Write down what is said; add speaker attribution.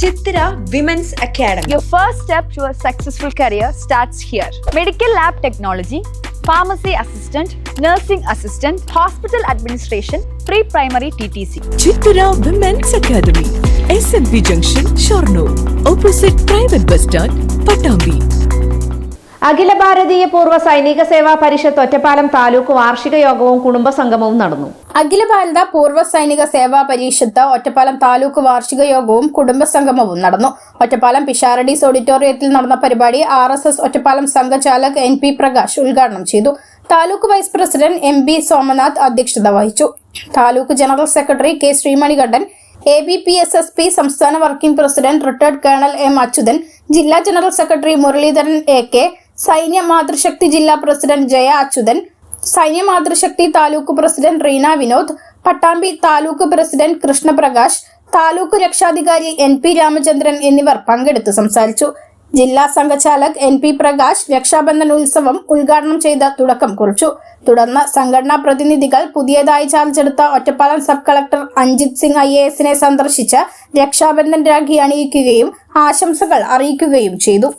Speaker 1: Chitra women's academy
Speaker 2: Your first step to a successful career starts here. Medical lab technology, pharmacy assistant, nursing assistant, hospital administration, pre primary TTC.
Speaker 3: Chithara women's academy S N P junction Shoranur opposite private bus stand Pattambi
Speaker 4: അഖില ഭാരതീയ പൂർവ സൈനിക സേവാ പരിഷത്ത് ഒറ്റപ്പാലം താലൂക്ക് വാർഷിക യോഗവും കുടുംബ സംഗമവും നടന്നു.
Speaker 5: അഖില ഭാരത പൂർവ സൈനിക സേവാ പരിഷത്ത് ഒറ്റപ്പാലം താലൂക്ക് വാർഷിക യോഗവും കുടുംബ സംഗമവും നടന്നു. ഒറ്റപ്പാലം പിഷാരഡീസ് ഓഡിറ്റോറിയത്തിൽ നടന്ന പരിപാടി R S S Ottapalam Sanghchalak N P Prakash ഉദ്ഘാടനം ചെയ്തു. Taluk vice president M B Somanath അധ്യക്ഷത വഹിച്ചു. Taluk general secretary K Sreemanikandan A B P S S P സംസ്ഥാന working president retired colonel M Achuthan ജില്ലാ general secretary Muraleedharan A K Sainya Mathrushakti ജില്ലാ president Jaya Achuthan Sainya Mathrushakti taluk president Reena Vinod Pattambi taluk president Krishnaprakash taluk രക്ഷാധികാരി N P Ramachandran എന്നിവർ പങ്കെടുത്ത് സംസാരിച്ചു. ജില്ലാ സംഘചാലക് N P Prakash Rakshabandhan ഉത്സവം ഉദ്ഘാടനം ചെയ്ത തുടക്കം കുറിച്ചു. തുടർന്ന് സംഘടനാ പ്രതിനിധികൾ പുതിയതായി ചാർജെടുത്ത Ottapalam sub collector Anjith Singh I A എസിനെ സന്ദർശിച്ച് രക്ഷാബന്ധൻ രാഖി അണിയിക്കുകയും ആശംസകൾ അറിയിക്കുകയും ചെയ്തു.